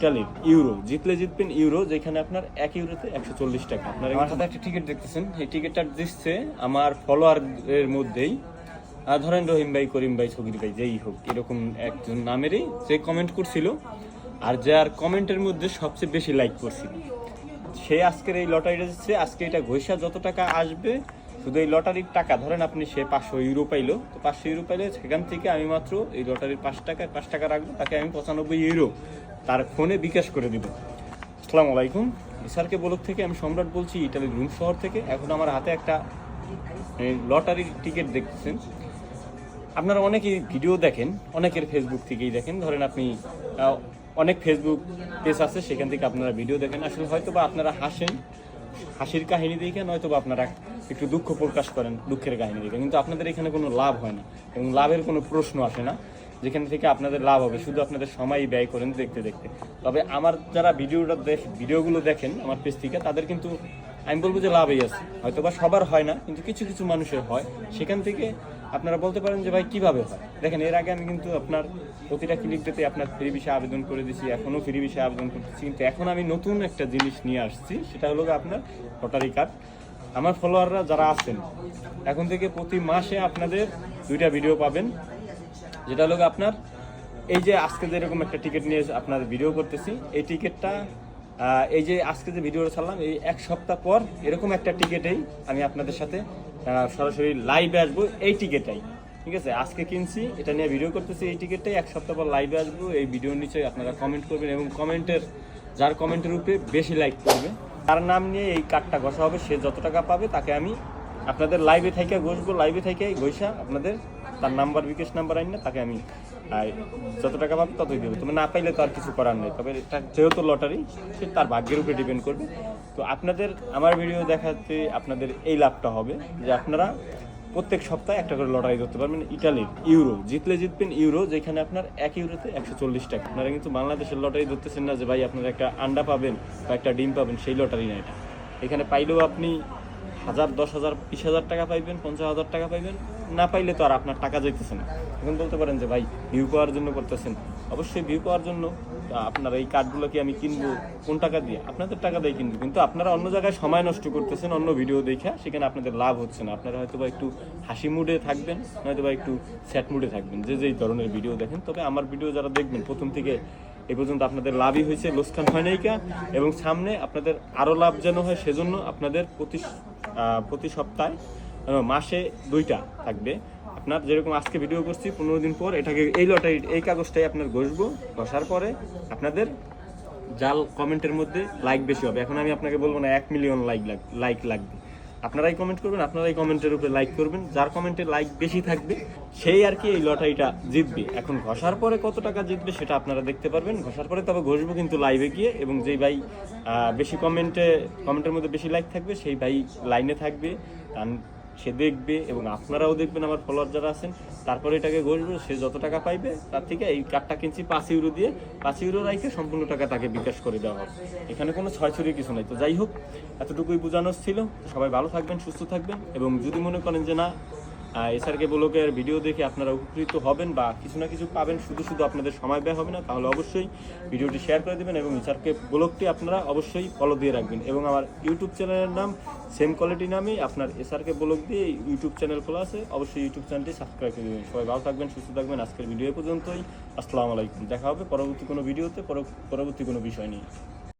ইটালির ইউরো জিতলে জিতবেন ইউরো যেখানে আপনার এক ইউরোতে একশো চল্লিশ টাকা। আপনার আমার হাতে একটা টিকিট দেখতেছেন। এই টিকিটটা দিচ্ছে আমার ফলোয়ারের মধ্যেই। ধরেন রহিম ভাই, করিম ভাই সগির ভাই, যেই হোক, এরকম একজন নামেরই যে কমেন্ট করছিল। আর যার কমেন্টের মধ্যে সবচেয়ে বেশি লাইক করছিল। সে আজকের এই লটারিটা দিচ্ছে আজকে এটা ঘষা যত টাকা আসবে শুধু এই লটারির টাকা, ধরেন আপনি সে পাঁচশো ইউরো পাইলো, তো পাঁচশো ইউরো পাইলে সেখান থেকে আমি মাত্র এই লটারির পাঁচ টাকা পাঁচ টাকা রাখব, তাকে আমি পঁচানব্বই ইউরো তার ফোনে বিকাশ করে দিব। আসসালামু আলাইকুম। স্যারকে বলক থেকে আমি সম্রাট বলছি, ইটালির রুম শহর থেকে। এখন আমার হাতে একটা লটারির টিকিট দেখতেছেন। আপনারা অনেকেই ভিডিও দেখেন, অনেকের ফেসবুক থেকেই দেখেন। ধরেন আপনি অনেক ফেসবুক পেজ আছে, সেখান থেকে আপনারা ভিডিও দেখেন। আসলে হয়তো বা আপনারা হাসেন, হাসির কাহিনী দেখে নয়তো বা আপনারা একটু দুঃখ প্রকাশ করেন দুঃখের কাহিনী দেখে। কিন্তু আপনাদের এখানে কোনো লাভ হয় না এবং লাভের কোনো প্রশ্ন আসে না। যেখান থেকে আপনাদের লাভ হবে, শুধু আপনাদের সময় ব্যয় করেন দেখতে দেখতে। তবে আমার যারা ভিডিওটা দেখ ভিডিওগুলো দেখেন আমার পেজ থেকে, তাদের কিন্তু আমি বলব যে লাভই আছে। হয়তো বা সবার হয় না, কিন্তু কিছু কিছু মানুষের হয়। সেখান থেকে আপনারা বলতে পারেন যে, ভাই, কীভাবে হয়? দেখেন, এর আগে আমি কিন্তু আপনার প্রতিটা ক্লিকটাতে আপনার ফ্রি বিষয়ে আবেদন করে দিয়েছি, এখনও ফ্রি বিষয়ে আবেদন করতেছি। কিন্তু এখন আমি নতুন একটা জিনিস নিয়ে আসছি, সেটা হলো আপনার লটারি কার্ড আমার ফলোয়াররা যারা আছেন, এখন থেকে প্রতি মাসে আপনাদের দুইটা ভিডিও পাবেন। যেটা হলো আপনার, এই যে আজকে যেরকম একটা টিকিট নিয়ে আপনার ভিডিও করতেছি, এই টিকিটটা এই যে আজকে যে ভিডিওটা ছাড়লাম, এই এক সপ্তাহ পর এরকম একটা টিকিটেই আমি আপনাদের সাথে সরাসরি লাইভে আসব এই টিকিটটাই ঠিক আছে? আজকে কিনছি, এটা নিয়ে ভিডিও করতেছি এই টিকিটটাই এক সপ্তাহ পর লাইভে আসব, এই ভিডিওর নিচে আপনারা কমেন্ট করবেন এবং কমেন্টের যার কমেন্টের উপরে বেশি লাইক করবে তার নাম নিয়ে এই কার্ডটা ঘষা হবে। সে যত টাকা পাবে তাকে আমি আপনাদের লাইভে থেকে ঘষবো লাইভে থেকে ঘষা আপনাদের তার নাম্বার বিকেশ নাম্বার আইন না, তাকে আমি যত টাকা পাবে ততই দেবো। তুমি না পাইলে তো আর কিছু করার নেই। তবে এটা যেহেতু লটারি সে তার ভাগ্যের উপরে ডিপেন্ড করবে। তো আপনাদের, আমার ভিডিও দেখাতে আপনাদের এই লাভটা হবে যে আপনারা প্রত্যেক সপ্তাহে একটা করে লটারি ধরতে পারবেন ইটালির ইউরো। জিতলে জিতবেন ইউরো, যেখানে আপনার এক ইউরোতে একশো চল্লিশ টাকা। আপনারা কিন্তু বাংলাদেশের লটারি ধরতেছেন না যে, ভাই, আপনারা একটা আন্ডা পাবেন বা একটা ডিম পাবেন, সেই লটারি না এটা। এখানে পাইলেও আপনি হাজার, দশ হাজার, বিশ হাজার টাকা পাইবেন, পঞ্চাশ হাজার টাকা পাইবেন। না পাইলে তো আর আপনার টাকা যাইতেছে না। এখন বলতে পারেন যে, ভাই, ভিউ পাওয়ার জন্য করতেছেন। অবশ্যই ভিউ পাওয়ার জন্য। আপনার এই কার্ডগুলো কি আমি কিনবো? কোন টাকা দিয়ে? আপনাদের টাকা দিয়ে কিনবো। কিন্তু আপনারা অন্য জায়গায় সময় নষ্ট করতেছেন, অন্য ভিডিও দেখে, সেখানে আপনাদের লাভ হচ্ছে না। আপনারা হয়তো বা একটু হাসি মুডে থাকবেন নয়তো বা একটু স্যাট মুডে থাকবেন। যে যেই ধরনের ভিডিও দেখেন, তবে আমার ভিডিও যারা দেখবেন, প্রথম থেকে এ পর্যন্ত আপনাদের লাভই হয়েছে, লোকসান হয় নাই কা? এবং সামনে আপনাদের আরও লাভ যেন হয়, সেজন্য আপনাদের প্রতি প্রতি সপ্তাহে মাসে দুইটা থাকবে। আপনার যেরকম আজকে ভিডিও করছি, পনেরো দিন পর এটাকে এই লটারি, এই কাগজটাই আপনার ঘষবো, ঘষার পরে আপনাদের জাল কমেন্টের মধ্যে লাইক বেশি হবে। এখন আমি আপনাকে বলব না, এক মিলিয়ন লাইক লাইক লাগবে। আপনারাই কমেন্ট করবেন, আপনারাই কমেন্টের উপরে লাইক করবেন। যার কমেন্টে লাইক বেশি থাকবে, সেই আর কি এই লটারিটা জিতবে। এখন ঘষার পরে কত টাকা জিতবে সেটা আপনারা দেখতে পারবেন। ঘষার পরে তবে ঘষবো কিন্তু লাইভে গিয়ে এবং যেই ভাই বেশি কমেন্টে কমেন্টের মধ্যে বেশি লাইক থাকবে, সেই ভাই লাইনে থাকবে। সে দেখবে এবং আপনারাও দেখবেন আমার ফলোয়ার যারা আছেন, তারপরে এটাকে ঘষবে সে যত টাকা পাইবে তার থেকে এই কার্ডটা কিনছি পাঁচ ইউরো দিয়ে। পাঁচ ইউরো রাইখে সম্পূর্ণ টাকা তাকে বিকাশ করে দেওয়া হবে। এখানে কোনো ছয় ছড়িয়ে কিছু নাই। তো যাই হোক, এতটুকুই বোঝানোর ছিল। সবাই ভালো থাকবেন, সুস্থ থাকবেন এবং যদি মনে করেন যে না এসআরকে ব্লকের ভিডিও দেখে আপনারা উপকৃত হবেন বা কিছু না কিছু পাবেন, শুধু শুধু আপনাদের সময় ব্যয় হবে না, তাহলে অবশ্যই ভিডিওটি শেয়ার করে দেবেন এবং এসআরকে ব্লগটি আপনারা অবশ্যই ফলো দিয়ে রাখবেন। এবং আমার ইউটিউব চ্যানেলের নাম সেম কোয়ালিটি নামেই আপনার এসআরকে ব্লগ দিয়ে ইউটিউব চ্যানেল খোলা আছে, অবশ্যই ইউটিউব চ্যানেলটি সাবস্ক্রাইব করে দেবেন। সবাই ভালো থাকবেন, সুস্থ থাকবেন। আজকের ভিডিও পর্যন্তই। আসসালামু আলাইকুম। দেখা হবে পরবর্তী কোনো ভিডিওতে পর- পরবর্তী কোনো বিষয় নিয়ে।